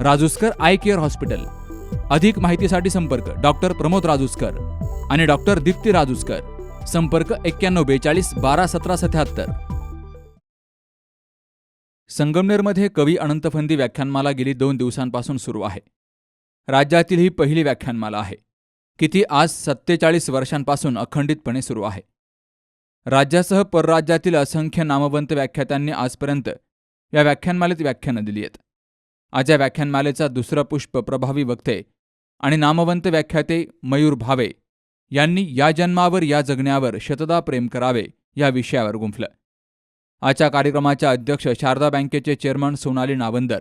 Rajuskar eye care hospital. अधिक माहितीसाठी संपर्क डॉक्टर प्रमोद राजूस्कर आणि डॉक्टर दीप्ती राजूस्कर. संपर्क एक्क्याण्णव बेचाळीस बारा सतरा सत्याहत्तर. संगमनेरमध्ये कवी अनंत फंदी व्याख्यानमाला गेली दोन दिवसांपासून सुरू आहे. राज्यातील ही पहिली व्याख्यानमाला आहे. की ती आज सत्तेचाळीस वर्षांपासून अखंडितपणे सुरू आहे. राज्यासह परराज्यातील असंख्य नामवंत व्याख्यात्यांनी आजपर्यंत या व्याख्यानमालेत व्याख्यानं दिली आहेत. आज या व्याख्यानमालेचा दुसरं पुष्प प्रभावी वक्ते आणि नामवंत व्याख्याते मयूर भावे यांनी या जन्मावर या जगण्यावर शतदा प्रेम करावे या विषयावर गुंफलं. आजच्या कार्यक्रमाच्या अध्यक्ष शारदा बँकेचे चेअरमन सोनाली नावंदर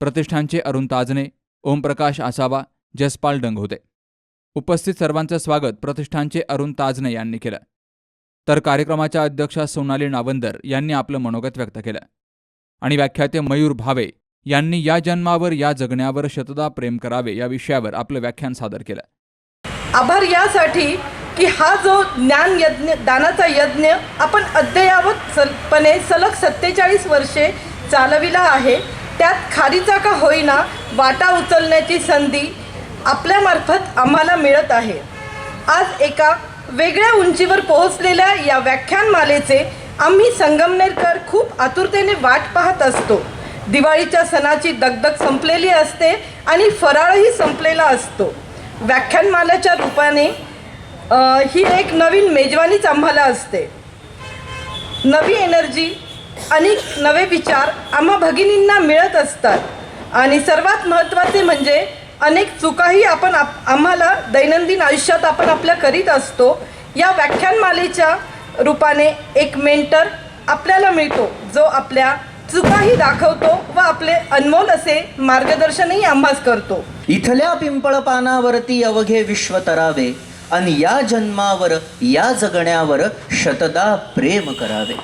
प्रतिष्ठानचे अरुण ताजने ओमप्रकाश आसावा जसपाल डंग होते उपस्थित सर्वांचं स्वागत प्रतिष्ठानचे अरुण ताजने यांनी केलं. तर कार्यक्रमाच्या अध्यक्षा सोनाली नावंदर यांनी आपलं मनोगत व्यक्त केलं. आणि व्याख्याते मयूर भावे यांनी या जन्मावर या जगण्यावर शतदा प्रेम करावे या विषयावर आपलं व्याख्यान सादर केलं. आभार यासाठी की हा जो ज्ञान यज्ञ दानाचा यज्ञ आपण अद्ययावत सलपणे सलग सत्तेचाळीस वर्षे चालविला आहे त्यात खारीचा का होईना वाटा उचलण्याची संधी आपल्यामार्फत आम्हाला मिळत आहे. आज एका वेगळ्या उंचीवर पोहोचलेल्या या व्याख्यानमालेचे आम्ही संगमनेरकर खूप आतुरतेने वाट पाहत असतो. दिवाळीच्या सणाची दगदग संपलेली असते आणि फराळही संपलेला असतो. व्याख्यानमालाच्या रूपाने ही एक नवीन मेजवानीच आम्हाला असते. नवी एनर्जी आणि नवे विचार आम्हा भगिनींना मिळत असतात. आणि सर्वात महत्त्वाचे म्हणजे अनेक चुकाही आपण आप आम्हाला दैनंदिन आयुष्यात आपण आपल्या करीत असतो. या व्याख्यानमालेच्या रूपाने एक मेंटर आपल्याला मिळतो जो आपल्या चुकाही दाखवतो व आपले अनमोल असे मार्गदर्शनही आम्हास करतो. इथल्या पिंपळ पानावरती अवघे विश्व तरावे आणि या जन्मावर या जगण्यावर शतदा प्रेम करावे.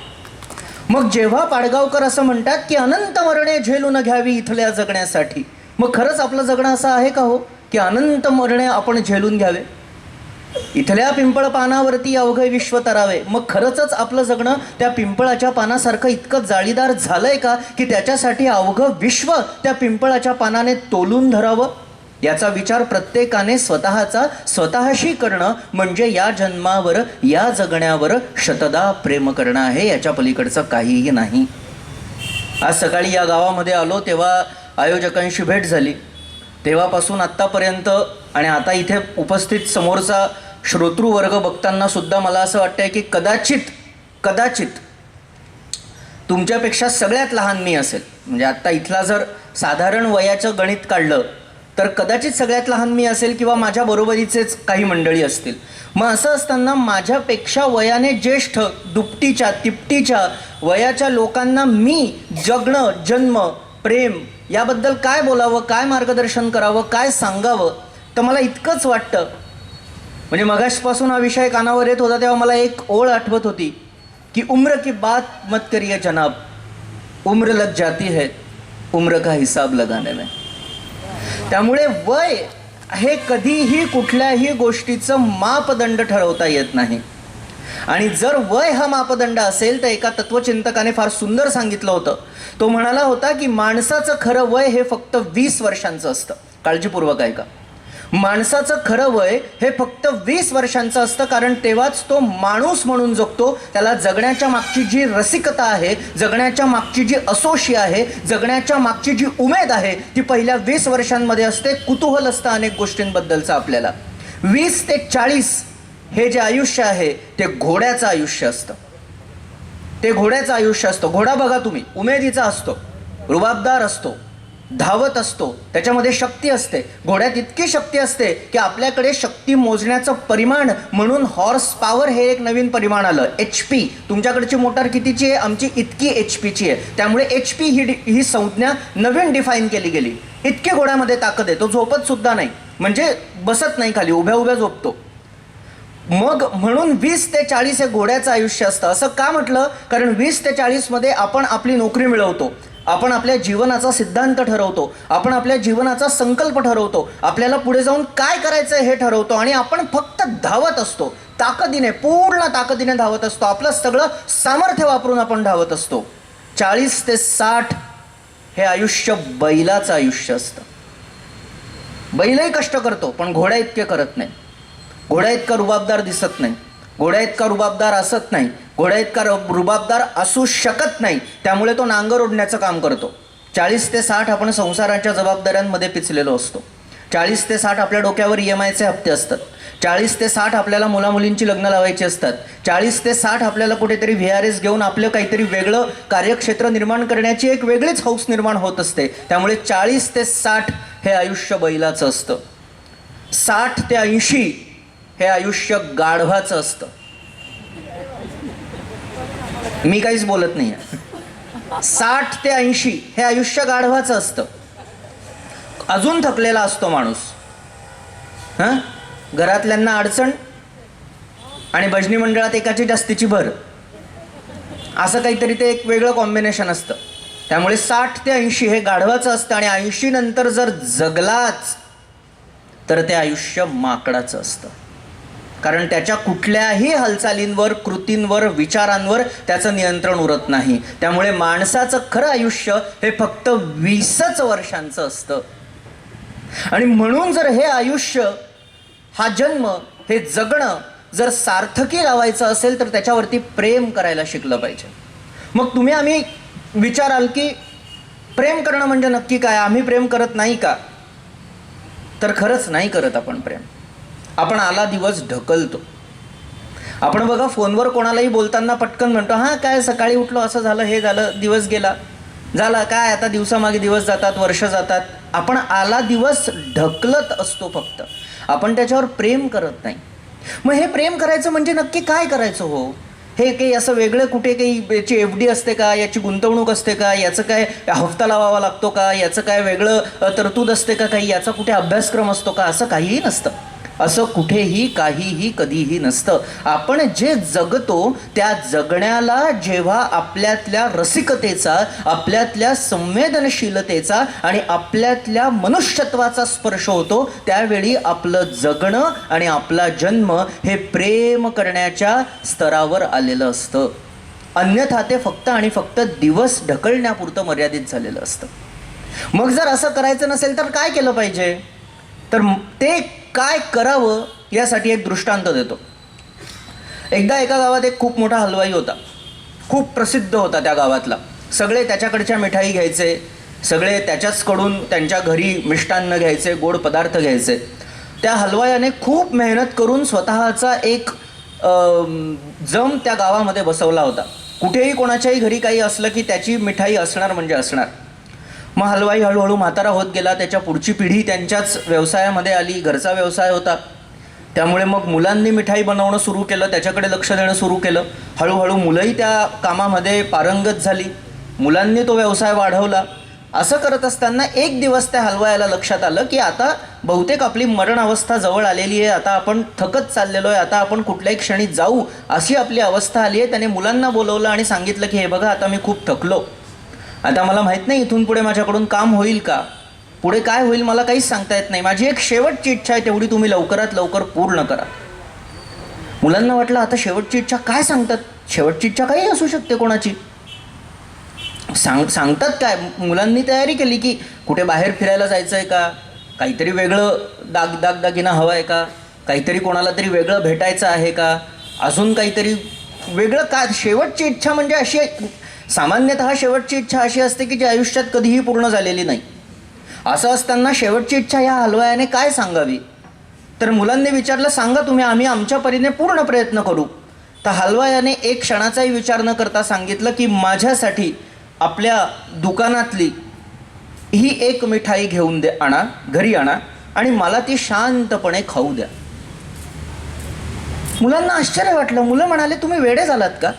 मग जेव्हा पाडगावकर असं म्हणतात की अनंत मरणे झेलून घ्यावी इथल्या जगण्यासाठी मग खरंच आपलं जगणं असं आहे का हो? की अनंत मरणे आपण झेलून घ्यावे? इथल्या पिंपळ पानावरती अवघे विश्व तरावे. मग खरंच आपलं जगणं त्या पिंपळाच्या पानासारखं इतकं जाळीदार झालंय का की त्याच्यासाठी अवघं विश्व त्या पिंपळाच्या पानाने तोलून धरावं? याचा विचार प्रत्येकाने स्वतःचा स्वतःशी करणं म्हणजे या जन्मावर या जगण्यावर शतदा प्रेम करणं आहे याच्या पलीकडचं काहीही नाही. आज सकाळी या गावामध्ये आलो तेव्हा आयोजकांशी भेट झाली. तेव्हापासून आत्तापर्यंत आणि आता इथे उपस्थित समोरचा श्रोतृवर्ग बघताना सुद्धा मला असं वाटतंय की कदाचित कदाचित तुमच्यापेक्षा सगळ्यात लहान मी असेल. म्हणजे आत्ता इथला जर साधारण वयाचं गणित काढलं तर कदाचित सगळ्यात लहान मी असेल किंवा माझ्या बरोबरीचेच काही मंडळी असतील. मग असं असताना माझ्यापेक्षा वयाने ज्येष्ठ दुपटीच्या तिपटीच्या वयाच्या लोकांना मी जगणं जन्म प्रेम याबद्दल काय बोलावं काय मार्गदर्शन करावं काय सांगावं तर मला इतकंच वाटतं म्हणजे मगाशपासून हा विषय कानावर येत होता तेव्हा मला एक ओळ आठवत होती की उम्र की बात मत करिए जनाब. उम्र लग जाती है उम्र का हिसाब लगाने में. त्यामुळे वय हे कधीही कुठल्याही गोष्टीचं मापदंड ठरवता येत नाही. आणि जर वय हा मापदंड असेल तर एका तत्वचिंतकाने फार सुंदर सांगितलं होतं. तो म्हणाला होता की माणसाचं खरं वय हे फक्त वीस वर्षांचं असतं. काळजीपूर्वक ऐका. माणसाचं खरं वय हे फक्त वीस वर्षांचं असतं कारण तेव्हाच तो माणूस म्हणून जगतो. त्याला जगण्याच्या मागची जी रसिकता आहे जगण्याच्या मागची जी असोशी आहे जगण्याच्या मागची जी उमेद आहे ती पहिल्या वीस वर्षांमध्ये असते. कुतूहल असतं अनेक गोष्टींबद्दलचं आपल्याला. वीस ते चाळीस हे जे आयुष्य आहे ते घोड्याचं आयुष्य असतं. ते घोड्याचं आयुष्य असतं. घोडा बघा तुम्ही. उमेदीचा असतो. रुबाबदार असतो. धावत असतो. त्याच्यामध्ये शक्ती असते. घोड्यात इतकी शक्ती असते की आपल्याकडे शक्ती मोजण्याचं परिमाण म्हणून हॉर्स पॉवर हे एक नवीन परिमाण आलं. एच पी तुमच्याकडची मोटार कितीची आहे? आमची इतकी एच पीची आहे. त्यामुळे एच पी ही ही संज्ञा नवीन डिफाईन केली गेली. इतके घोड्यामध्ये ताकद आहे. तो झोपत सुद्धा नाही. म्हणजे बसत नाही खाली. उभ्या उभ्या झोपतो. मग म्हणून वीस ते चाळीस हे घोड्याचं आयुष्य असतं. असं का म्हटलं? कारण वीस ते चाळीसमध्ये आपण आपली नोकरी मिळवतो. आपण आपल्या जीवनाचा सिद्धांत ठरवतो आपण आपल्या जीवनाचा संकल्प ठरवतो आपल्याला पुढे जाऊन काय करायचं हे ठरवतो आणि आपण फक्त धावत असतो. ताकदीने पूर्ण ताकदीने धावत असतो. आपलं सगळं सामर्थ्य वापरून आपण धावत असतो. चाळीस ते साठ हे आयुष्य बैलाचं आयुष्य असतं. बैलही कष्ट करतो पण घोड्या इतके करत नाही. घोड्या इतका रुबाबदार दिसत नाही. घोड्या इतका रुबाबदार असत नाही घोड्या इतका रुबाबदार असू शकत नाही त्यामुळे तो नांगर ओढण्याचं काम करतो. चाळीस ते साठ आपण संसाराच्या जबाबदाऱ्यांमध्ये पिचलेलो असतो. चाळीस ते साठ आपल्या डोक्यावर ई एम आयचे हप्ते असतात. चाळीस ते साठ आपल्याला मुलामुलींची लग्न लावायची असतात. चाळीस ते साठ आपल्याला कुठेतरी व्ही आर एस घेऊन आपलं काहीतरी वेगळं कार्यक्षेत्र निर्माण करण्याची एक वेगळीच हौस निर्माण होत असते. त्यामुळे चाळीस ते साठ हे आयुष्य बैलाचं असतं. साठ ते ऐंशी हे आयुष्य गाढवाचं असतं. मी काहीच बोलत नाही साठ ते ऐंशी हे आयुष्य गाढवाचं असतं. अजून थकलेला असतो माणूस. हां? घरातल्यांना अडचण आणि भजनी मंडळात एकाची जास्तीची भर. असं काहीतरी ते एक वेगळं कॉम्बिनेशन असतं. त्यामुळे साठ ते ऐंशी हे गाढवाचं असतं आणि ऐंशी नंतर जर जगलाच तर ते आयुष्य माकडाचं असतं. कारण त्याच्या कुठल्याही हालचालींवर कृतींवर विचारांवर त्याचं नियंत्रण उरत नाही. त्यामुळे माणसाचं खरं आयुष्य हे फक्त वीसच वर्षांचं असतं. आणि म्हणून जर हे आयुष्य हा जन्म हे जगणं जर सार्थकी लावायचं असेल तर त्याच्यावरती प्रेम करायला शिकलं पाहिजे. मग तुम्ही आम्ही विचाराल की प्रेम करणं म्हणजे नक्की काय? आम्ही प्रेम करत नाही का? तर खरंच नाही करत आपण प्रेम. आपण आला दिवस ढकलतो. आपण बघा फोनवर कोणालाही बोलताना पटकन म्हणतो हां काय सकाळी उठलो असं झालं हे झालं दिवस गेला. झाला काय आता दिवसामागे दिवस जातात वर्ष जातात. आपण आला दिवस ढकलत असतो फक्त. आपण त्याच्यावर प्रेम करत नाही. मग हे प्रेम करायचं म्हणजे नक्की काय करायचं हो? हे काही असं वेगळं कुठे काही याची एफ डी असते का? याची गुंतवणूक असते का? याचं काय हफ्ता लावावा लागतो का? याचं काय वेगळं तरतूद असते का काही? याचा कुठे अभ्यासक्रम असतो का? असं काहीही नसतं. असं कुठेही काहीही कधीही नसतं. आपण जे जगतो त्या जगण्याला जेव्हा आपल्यातल्या रसिकतेचा आपल्यातल्या संवेदनशीलतेचा आणि आपल्यातल्या मनुष्यत्वाचा स्पर्श होतो त्यावेळी आपलं जगणं आणि आपला जन्म हे प्रेम करण्याच्या स्तरावर आलेलं असतं. अन्यथा ते फक्त आणि फक्त दिवस ढकलण्यापुरतं मर्यादित झालेलं असतं. मग जर असं करायचं नसेल तर काय केलं पाहिजे? तर ते काय करावं यासाठी एक दृष्टांत देतो. एकदा एका गावात एक खूप मोठा हलवाई होता. खूप प्रसिद्ध होता त्या गावातला. सगळे त्याच्याकडच्या मिठाई घ्यायचे सगळे त्याच्याचकडून त्यांच्या घरी मिष्टान्न घ्यायचे गोड पदार्थ घ्यायचे. त्या हलवायाने खूप मेहनत करून स्वतःचा एक जम त्या गावामध्ये बसवला होता. कुठेही कोणाच्याही घरी काही असलं की त्याची मिठाई असणार म्हणजे असणार. मग हलवाई हळूहळू म्हातारा होत गेला. त्याच्या पुढची पिढी त्यांच्याच व्यवसायामध्ये आली. घरचा व्यवसाय होता. त्यामुळे मग मुलांनी मिठाई बनवणं सुरू केलं. त्याच्याकडे लक्ष देणं सुरू केलं. हळूहळू मुलंही त्या कामामध्ये पारंगत झाली. मुलांनी तो व्यवसाय वाढवला. असं करत असताना एक दिवस त्या हलवायाला लक्षात आलं की आता बहुतेक आपली मरण अवस्था जवळ आलेली आहे. आता आपण थकत चाललेलो आहे. आता आपण कुठल्याही क्षणी जाऊ अशी आपली अवस्था आली आहे. त्याने मुलांना बोलवलं आणि सांगितलं की हे बघा आता मी खूप थकलो. आता मला माहीत नाही इथून पुढे माझ्याकडून काम होईल का. पुढे काय होईल मला काहीच सांगता येत नाही. माझी एक शेवटची इच्छा आहे तेवढी तुम्ही लवकरात लवकर पूर्ण करा. मुलांना वाटलं आता शेवटची इच्छा काय सांगतात? शेवटची इच्छा काही असू शकते कोणाची. सांग सांगतात काय? मुलांनी तयारी केली की कुठे बाहेर फिरायला जायचं आहे का? काहीतरी वेगळं दाग दागदागिना हवा आहे का? काहीतरी कोणाला तरी वेगळं भेटायचं आहे का? अजून काहीतरी वेगळं का? शेवटची इच्छा म्हणजे अशी सामान्यतः शेवटची इच्छा अशी असते की जी आयुष्यात कधीही पूर्ण झालेली नाही. असं असताना शेवटची इच्छा या हलवायाने काय सांगावी? तर मुलांनी विचारलं सांगा तुम्ही आम्ही आमच्या परीने पूर्ण प्रयत्न करू. तर हलवायाने एक क्षणाचाही विचार न करता सांगितलं की माझ्यासाठी आपल्या दुकानातली ही एक मिठाई घेऊन दे आणा घरी आणा आणि मला ती शांतपणे खाऊ द्या. मुलांना आश्चर्य वाटलं. मुलं म्हणाले तुम्ही वेडे झालात का?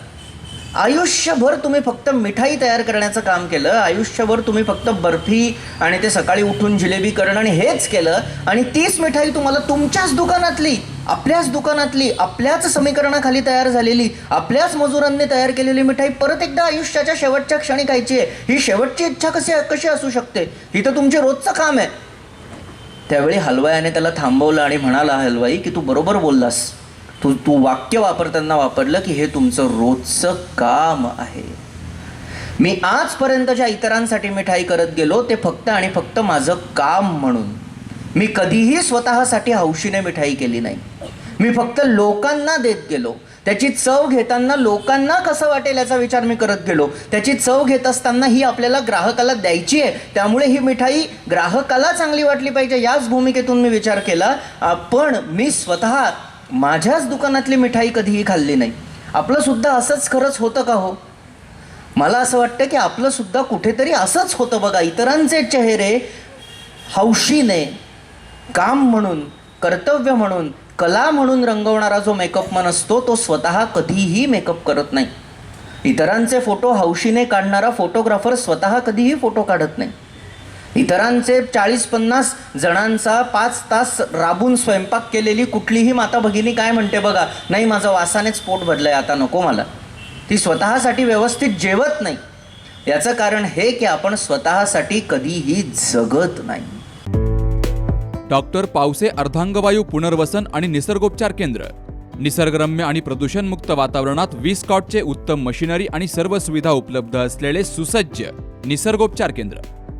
आयुष्यभर तुम्ही फक्त मिठाई तयार करण्याचं काम केलं आयुष्यभर तुम्ही फक्त बर्फी आणि ते सकाळी उठून जिलेबी करणं आणि हेच केलं आणि तीच मिठाई तुम्हाला तुमच्याच दुकानातली आपल्याच दुकानातली आपल्याच समीकरणाखाली तयार झालेली आपल्याच मजुरांनी तयार केलेली मिठाई परत एकदा आयुष्याच्या शेवटच्या क्षणी खायची आहे. ही शेवटची इच्छा कशी कशी असू शकते? ही तर तुमचे रोजचं काम आहे. त्यावेळी हलवायाने त्याला थांबवलं आणि म्हणाला हलवाई की तू बरोबर बोललास. तू तू वाक्य वापरताना वापरलं की हे तुमचं रोजचं काम आहे. मी आजपर्यंतच्या इतरांसाठी मिठाई करत गेलो ते फक्त आणि फक्त माझं काम म्हणून. मी कधीही स्वतःसाठी हौशीने मिठाई केली नाही. मी फक्त लोकांना देत गेलो. त्याची चव घेताना लोकांना कसं वाटेल याचा विचार मी करत गेलो. त्याची चव घेत असताना ही आपल्याला ग्राहकाला द्यायची आहे. त्यामुळे ही मिठाई ग्राहकाला चांगली वाटली पाहिजे. याच भूमिकेतून मी विचार केला पण मी स्वतः माझ्याच दुकानातली मिठाई कधीही खाल्ली नाही. आपलंसुद्धा असंच खरंच होतं का हो? मला असं वाटतं की आपलंसुद्धा कुठेतरी असंच होतं बघा. इतरांचे चेहरे हौशीने काम म्हणून कर्तव्य म्हणून कला म्हणून रंगवणारा जो मेकअपमन असतो तो स्वतः कधीही मेकअप करत नाही. इतरांचे फोटो हौशीने काढणारा फोटोग्राफर स्वतः कधीही फोटो काढत नाही. इतरांचे चाळीस पन्नास जणांचा पाच तास राबून स्वयंपाक केलेली कुठलीही माता भगिनी काय म्हणते बघा नाही माझं वासानेच पोट भरलंय आता नको मला. ती स्वतःसाठी व्यवस्थित जेवत नाही. याचं कारण हे की आपण स्वतःसाठी कधीही जगत नाही. डॉक्टर पावसे अर्धांगवायू पुनर्वसन आणि निसर्गोपचार केंद्र. निसर्गरम्य आणि प्रदूषणमुक्त वातावरणात वीस कॉटचे उत्तम मशिनरी आणि सर्व सुविधा उपलब्ध असलेले सुसज्ज निसर्गोपचार केंद्र.